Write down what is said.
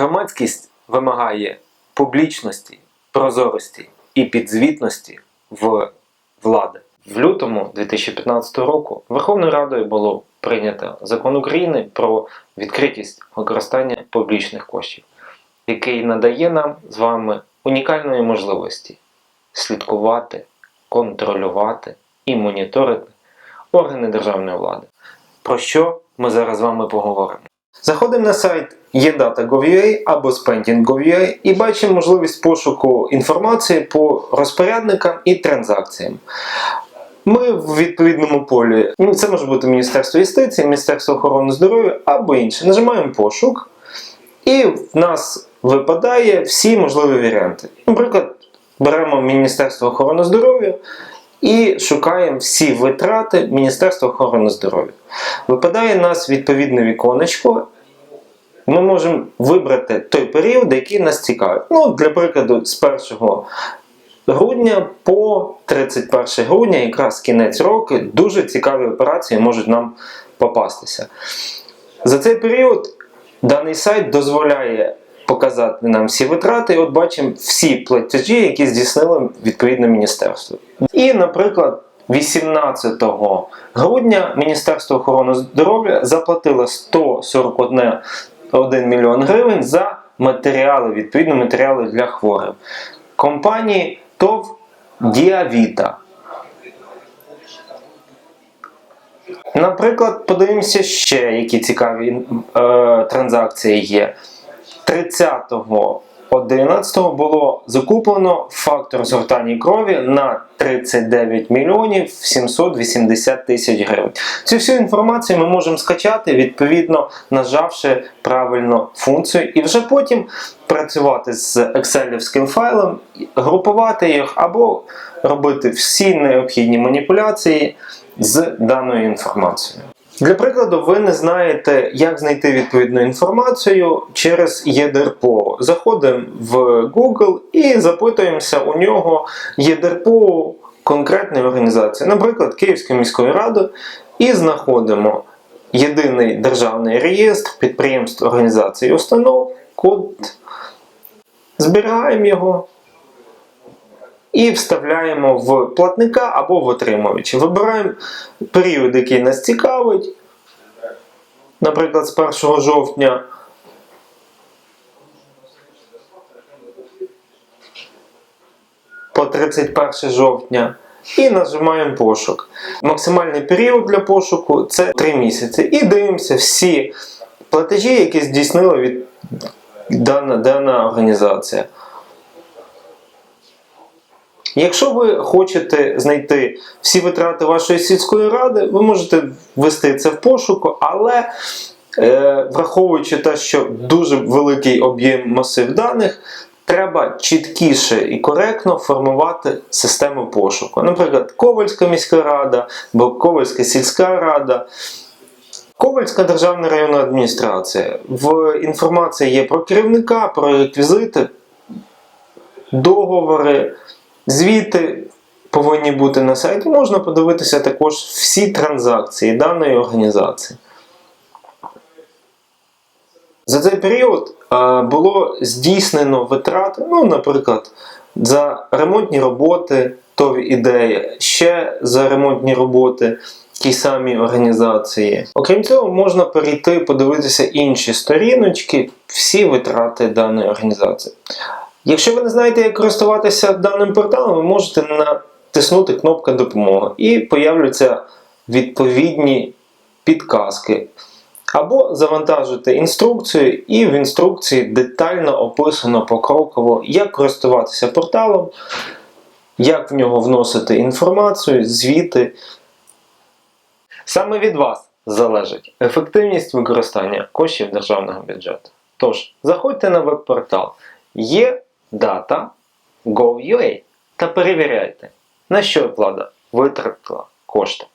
Громадськість вимагає публічності, прозорості і підзвітності в влади. В лютому 2015 року Верховною Радою було прийнято закон України про відкритість використання публічних коштів, який надає нам з вами унікальної можливості слідкувати, контролювати і моніторити органи державної влади. Про що ми зараз з вами поговоримо? Заходимо на сайт едata.gov.ua або spending.gov.ua і бачимо можливість пошуку інформації по розпорядникам і транзакціям. Ми в відповідному полі, ну, це може бути Міністерство юстиції, Міністерство охорони здоров'я або інше. Нажимаємо пошук, і в нас випадає всі можливі варіанти. Наприклад, беремо Міністерство охорони здоров'я і шукаємо всі витрати Міністерства охорони здоров'я. Випадає у нас відповідне віконечко. Ми можемо вибрати той період, який нас цікавить. Ну, для прикладу, з 1 грудня по 31 грудня, якраз кінець року, дуже цікаві операції можуть нам попастися. За цей період даний сайт дозволяє показати нам всі витрати, і от бачимо всі платежі, які здійснило відповідне міністерство. І, наприклад, 18 грудня Міністерство охорони здоров'я заплатило 141 1 мільйон гривень за матеріали, відповідно матеріали для хворих. Компанії ТОВ Діавіта. Наприклад, подивимося ще, які цікаві е, транзакції є. 30.11 було закуплено фактор згортання крові на 39 мільйонів 780 тисяч гривень. Цю всю інформацію ми можемо скачати, відповідно нажавши правильно функцію, і вже потім працювати з екселівським файлом, групувати їх або робити всі необхідні маніпуляції з даною інформацією. Для прикладу, ви не знаєте, як знайти відповідну інформацію через ЄДРПО. Заходимо в Google і запитуємося у нього ЄДРПО конкретної організації, наприклад, Київської міської ради, і знаходимо єдиний державний реєстр підприємств, організацій і установ, код, зберігаємо його. І вставляємо в платника або в отримувача. Вибираємо період, який нас цікавить. Наприклад, з 1 жовтня. По 31 жовтня. І нажимаємо пошук. Максимальний період для пошуку це 3 місяці. І дивимося всі платежі, які здійснила від дана, дана організація. Якщо ви хочете знайти всі витрати вашої сільської ради, ви можете ввести це в пошуку, але е, враховуючи те, що дуже великий об'єм масив даних, треба чіткіше і коректно формувати систему пошуку. Наприклад, Ковальська міська рада або Ковальська сільська рада. Ковальська державна районна адміністрація. В інформації є про керівника, про реквізити, договори. Звіти повинні бути на сайті. Можна подивитися також всі транзакції даної організації. За цей період було здійснено витрати, ну, наприклад, за ремонтні роботи, ТОВ ідея, ще за ремонтні роботи ті самі організації. Окрім цього, можна перейти подивитися інші сторіночки, всі витрати даної організації. Якщо ви не знаєте, як користуватися даним порталом, ви можете натиснути кнопку допомога і появляться відповідні підказки. Або завантажити інструкцію, і в інструкції детально описано покроково, як користуватися порталом, як в нього вносити інформацію, звіти. Саме від вас залежить ефективність використання коштів державного бюджету. Тож, заходьте на веб-портал. Є дата Gov.ua та перевіряйте, на що влада витратила кошти.